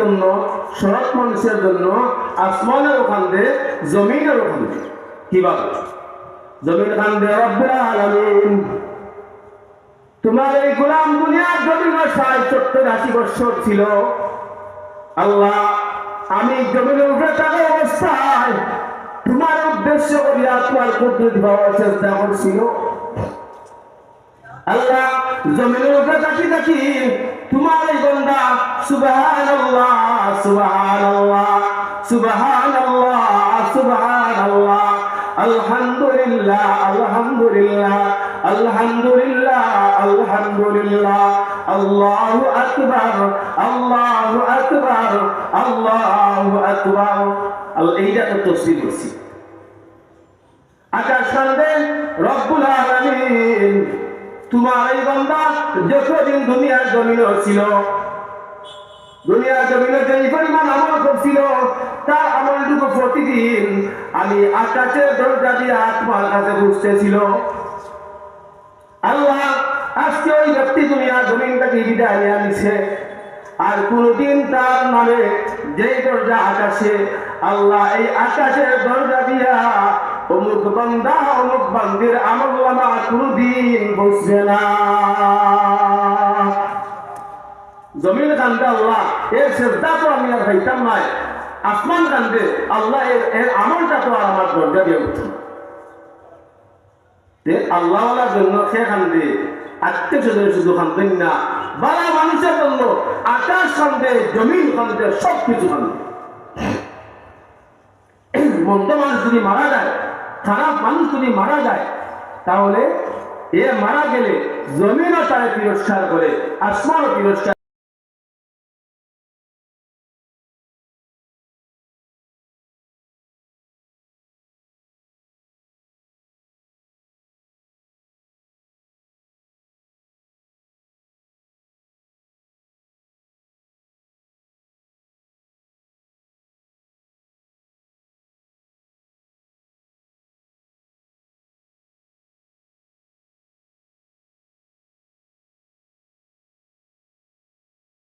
জন্য সৎ মানুষের জন্য, আসমানের ওখান দিয়ে, জমিনের ওখান দিয়ে। কীভাবে জমিন খান দিয়ে তোমার এই গোলাম দুনিয়ার ষাট সত্তর আশি বছর ছিল। আল্লাহ, আমি জমিনের উপরে থাকা অবস্থায় তোমার উদ্দেশ্য করিয়া তোমার চেষ্টা করছিল। আল্লাহ জমিনের উপরে তোমার এই বন্দা সুবাহান আল্লাহ সুবাহান আল্লাহ সুবাহান আল্লাহ সুবাহান আল্লাহ আলহামদুলিল্লাহ আলহামদুলিল্লাহ আলহামদুলিল্লাহ আলহামদুলিল্লাহ। আল্লাহু আকবার আল্লাহু আকবার আল্লাহু আকবার। এইটা তো তফসিল করছি আকাশ কান্দে রব্বুল আলামিন। তোমার এই বান্দা যতদিন দুনিয়ার জমিন ছিল দুনিয়ার জমিনে যে পরিমাণ আমল করছিল, তার আমলটুকু প্রতিদিন আমি আকাশের দরজা দিয়ে তোমার কাছে বুঝতেছিল আল্লাহ, আজকে ওই ব্যক্তি দুনিয়ার জমিনটাকে বিদায় নিয়ে আনিছে। আর কোনদিন তার নামে যে দরজা আকাশে, আল্লাহ এই আকাশের দরজা দিয়া অমুক বান্দা, অমুক বান্দির আমল নামা কোনদিন বসবে না। জমিন কান্দে আল্লাহ এর শ্রদ্ধা তো আমি আর খাইতাম নাই। আসমান কান্দে আল্লাহ এর এর আমলটা তো আর আমার দরজা দিয়ে উঠছে আল্লাহওয়ালার জন্য কান্দে আত্মীয় শুধু কান্দেন না, বালা মানুষের জন্য আকাশ কান্দে জমিন কান্দে সব কিছু কান্দে মন্দ মানুষ যদি মারা যায়, খারাপ মানুষ যদি মারা যায়, তাহলে এ মারা গেলে জমিনও তারে তিরস্কার করে, আসমানও তিরস্কার